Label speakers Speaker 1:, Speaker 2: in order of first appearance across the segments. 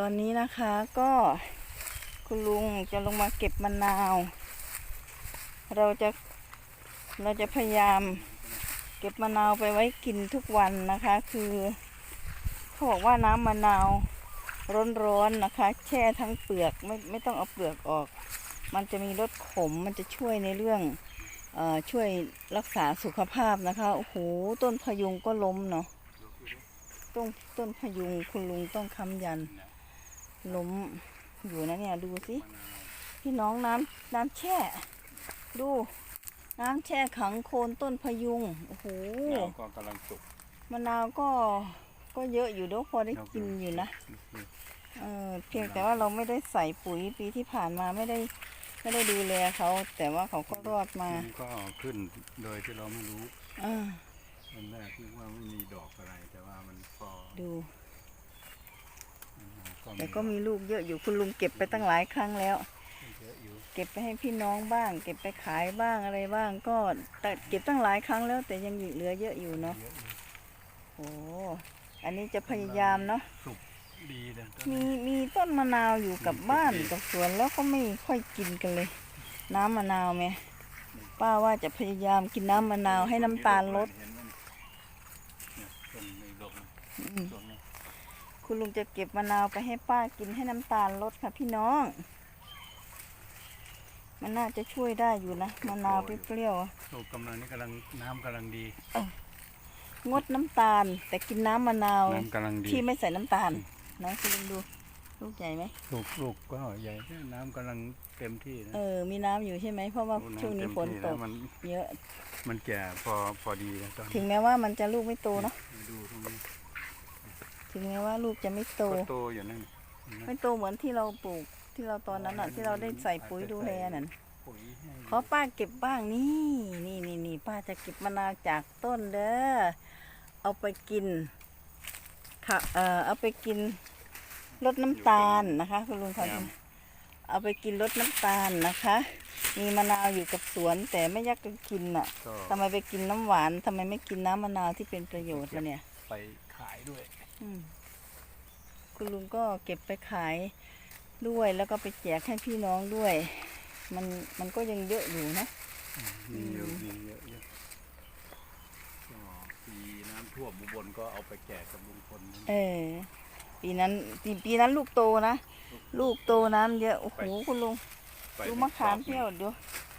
Speaker 1: ตอนนี้นะคะก็คุณลุงจะลงมาเก็บมะนาว เราจะเราจะพยายามเก็บมะนาวไปไว้กินทุกวันนะคะ คือเขาบอกว่าน้ำมะนาวร้อนๆนะคะ แช่ทั้งเปลือกไม่ไม่ต้องเอาเปลือกออก มันจะมีรสขมมันจะช่วยในเรื่องออช่วยรักษาสุขภาพนะคะโอ้โหต้นพยุงก็ล้มเนาะต้นต้นพยุงคุณลุงต้องค้ำยัน ล้มอยู่นะเนี่ยดูสิพี่น้องน้ำน้ำแช่ ดู น้ำแช่ขังโคนต้นพยุงโอ้โห
Speaker 2: เราก็กำลังสุก
Speaker 1: มะนาวก็ก็เยอะอยู่เด้วยพอได้กินอยู่นะเออเพียงแต่ว่าเราไม่ได้ใส่ปุ๋ยปีที่ผ่านมาไม่ได้ไม่ได้ดูแลเขา แต่ว่าเขาก็รอดมา
Speaker 2: มันก็ขึ้นโดยที่เราไม่รู้
Speaker 1: อ่า
Speaker 2: ตอนแรกคิดว่าไม่มีดอกอะไร แต่ว่ามันพอ
Speaker 1: ดู
Speaker 2: ก็
Speaker 1: แต่ก็มีลูกเยอะอยู่คุณลุงเก็บไปตั้งหลายครั้งแล้ว
Speaker 2: เยอะอยู่
Speaker 1: เก็บไปให้พี่น้องบ้าง เก็บไปขายบ้างอะไรบ้าง ก็แต่เก็บตั้งหลายครั้งแล้ว แต่ยังเหลือเยอะอยู่เนาะ
Speaker 2: เยอะอยู่
Speaker 1: โอ้อันนี้จะพยายามเนาะ
Speaker 2: สุกดีเลยตอน
Speaker 1: มี
Speaker 2: นี้
Speaker 1: มีต้นมะนาวอยู่กับบ้านกับสวนแล้วก็ไม่ค่อยกินกันเลย น้ำมะนาวไหมป้าว่าจะพยายามกินน้ำมะนาวให้น้ำตาลลด คุณลุงจะเก็บมะนาวไปให้ป้ากินให้น้ำตาลลดค่ะพี่น้อง มันน่าจะช่วยได้อยู่นะมะนาวเปรี้ยวๆอะ
Speaker 2: ลูกกำลังนี่กำลังน้ำกำลังดี
Speaker 1: งดน้ำตาล แต่กินน้ำมะนาว
Speaker 2: น้ำกำลังดี
Speaker 1: ที่ไม่ใส่น้ำตาลนะคุณลุงดูลูกใหญ่ไหม
Speaker 2: ลูกลูกก็ใหญ่น้ำกำลังเต็มที่นะ
Speaker 1: เออ มีน้ำอยู่ใช่ไหมเพราะว่า
Speaker 2: ลูกำ
Speaker 1: ช่วงนี้
Speaker 2: เต็ม
Speaker 1: ฝน
Speaker 2: ที่
Speaker 1: ต
Speaker 2: แล้
Speaker 1: ก
Speaker 2: วมัน
Speaker 1: เยอะ
Speaker 2: มันแก่พอพอดีแล้วตอน
Speaker 1: ถึงแม้ว่ามันจะลูกไม่โตเนาะ
Speaker 2: ดูตรงนี้
Speaker 1: ถึงแม้ว่าลูกจะไม่โต
Speaker 2: ก็โตอยู่นั่นเห็นไหม
Speaker 1: ไม่โตเหมือนที่เราปลูกที่เราตอนนั้นอะ ที่เราได้ใส่ปุ๋ยดูแลนั่น
Speaker 2: ปุ๋ยให้
Speaker 1: ขอป้าเก็บบ้างนี่นี่นี่นี่ป้าจะเก็บมะนาวจากต้นเด้อเอาไปกินค่ะเอ่อเอาไปกินลดน้ำตาลนะคะคุณลุงคะเอาไปกินลดน้ำตาลนะคะ มีมะนาวอยู่กับสวนแต่ไม่อยากจะกินอะ
Speaker 2: ก็
Speaker 1: ทำไมไปกินน้ำหวานทำไมไม่กินน้ำมะนาวที่เป็นประโยชน์ล่ะเนี่ย
Speaker 2: ไปขายด้วย
Speaker 1: อืม คุณลุงก็เก็บไปขายด้วยแล้วก็ไปแจกให้พี่น้องด้วย มันมันก็ยังเยอะอยู่นะ
Speaker 2: มีเยอะมีเยอะเยอะก็ปีน้ำท่วมอุบลก็เอาไปแจกกับลุงพลนะ
Speaker 1: เออ ปีนั้นปีปีนั้นลูกโตนะ ลูกโตน้ำเยอะ โอ้โหคุณลุง
Speaker 2: ไป
Speaker 1: ดูมะขามเปรี้ยวเดี๋ยว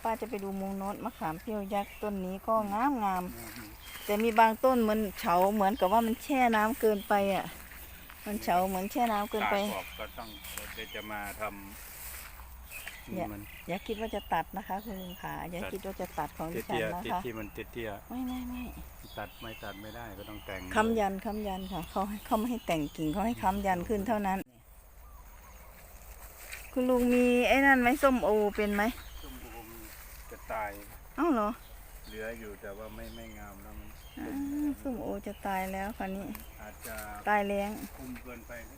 Speaker 1: ป้าจะไปดูมุงโน้นมะขามเปรี้ยวยักษ์ต้นนี้ก็งามงาม แต่มีบางต้นมันเฉาเหมือนกับว่ามันแช่น้ำเกินไปอะ มันเฉาเหมือนแช่น้ำเกินไป
Speaker 2: ตากออกก็ต้องเดี๋ยวจะมาทำ
Speaker 1: เนี่ย
Speaker 2: มัน
Speaker 1: อย่าคิดว่าจะตัดนะคะคุณลุงขาอย่าคิดว่าจะตัดของดิฉัน
Speaker 2: เตี้ย
Speaker 1: นะ
Speaker 2: ๆที่
Speaker 1: คะ
Speaker 2: ที่มันเตี้ย
Speaker 1: ไม่ไม่ไม่
Speaker 2: ๆตัดไม่ตัดไม่ได้ก็ต้องแต่ง
Speaker 1: ค้ำยันค้ำยันค่ะเขาให้เขาไม่ให้แต่งกิ่งเขาให้ค้ำยันขึ้นเท่านั้น คุณลุงมีไอ้นั่นไหมส้มโอเป็นไหม
Speaker 2: ส้มโอมจะตาย
Speaker 1: เอ้าเหรอ
Speaker 2: เห ลืออยู่แต่ว่าไม่ไม่งามแล้วมัน
Speaker 1: อ้าวส้มโอจะตายแล้วคราวนี้
Speaker 2: อาจจะ
Speaker 1: ตายแล้ง
Speaker 2: คุมเกินไปนะ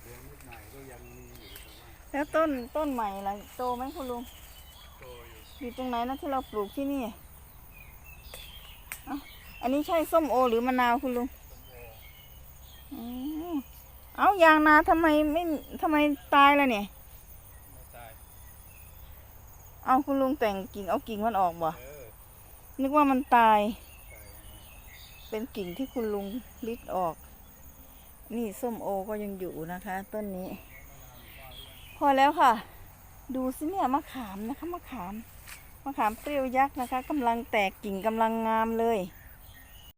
Speaker 2: เหลือนิดหน่อยก็ยังมีอยู่แต่ว่า
Speaker 1: แล้วต้นต้นใหม่ล่ะโตไหมคุณลุง
Speaker 2: โตอยู่
Speaker 1: อยู่ตรงไหนนะที่เราปลูกที่นี่เอ้าอันนี้ใช่ส้มโอหรือมะนาวคุณลุงอ๋อเอายางนาทำไมไม่ทำไมตายล่ะเนี่ย
Speaker 2: ไม่ตาย
Speaker 1: เอาคุณลุงแต่งกิ่งเอากิ่งมันออกบ่
Speaker 2: เออ
Speaker 1: นึกว่ามันตาย เป็นกิ่งที่คุณลุงลิดออก นี่ส้มโอก็ยังอยู่นะคะ ต้นนี้ พอแล้วค่ะ ดูสิเนี่ยมะขามนะคะมะขามมะขามเปรี้ยวยักษ์นะคะกำลังแตกกิ่งกำลังงามเลย